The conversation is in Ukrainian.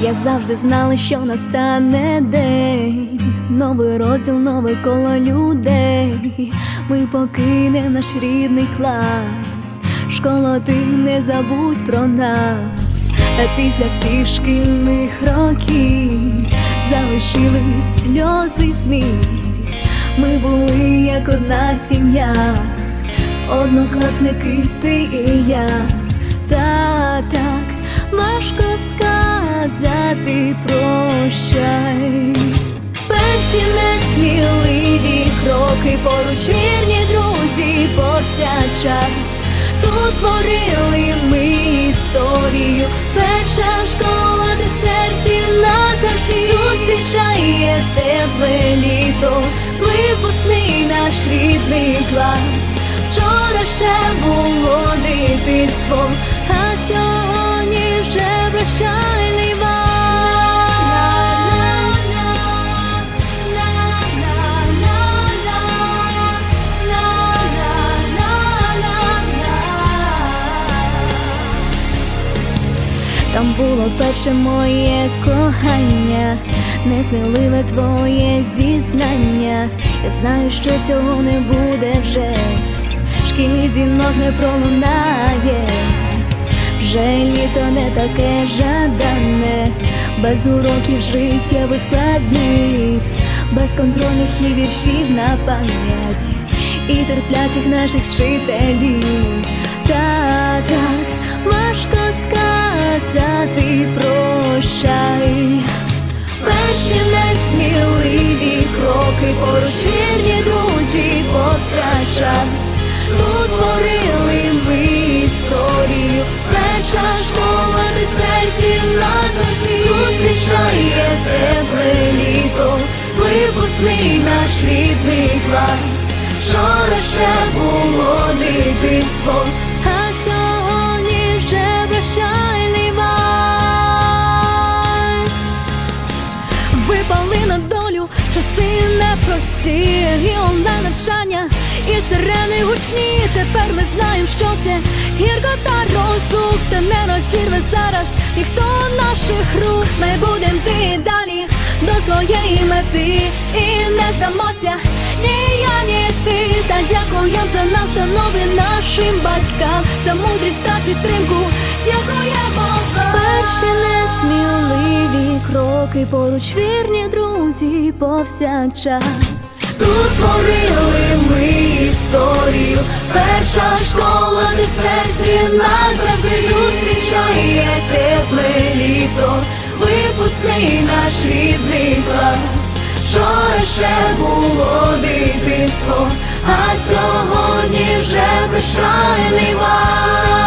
Я завжди знала, що настане день, новий розділ, нове коло людей. Ми покинем наш рідний клас. Школа, ти не забудь про нас. Та після всіх шкільних років залишились сльози й сміх. Ми були як одна сім'я, однокласники, ти і я. Та так важко сказати прощай. Перші несміливі кроки, поруч вірні друзі повсякчас. Тут творили ми історію, перша школа, де в серці назавжди зустрічає тепле літо, випускний наш рідний клас. Вчора ще було дитинство, Там було перше моє кохання, несміливе твоє зізнання. Я знаю, що цього не буде вже, шкільний дзвінок не пролунає, вже літо не таке жадане, без уроків життя складних, без контрольних і віршів на пам'ять. І терплячих наших вчителів. Та так важко сказати прощай. Перші несміливі кроки, поруч вірні друзі повсякчас. Тут творили ми історію, перша школа, де в серці назавжди зустрічає тепле літо, випускний наш рідний клас. Вчора ще було дитинство, часи непрості, і онлайн навчання, і сирени гучні. Тепер ми знаємо, що це гіркота розлук, та не розірве зараз ніхто наших рук. Ми будем йти далі до своєї мети і не здамося. Ні, я, ні ти, та дякуєм за настанови нашим батькам, за мудрість та підтримку. Дякуємо вам. Перші несміливі кроки, поруч вірні друзі повсякчас. Тут творили ми історію, перша школа, де в серці назавжди зустрічає тепле літо, випускний наш рідний клас. Вчора ще було дитинство, а сьогодні вже прощальний вальс.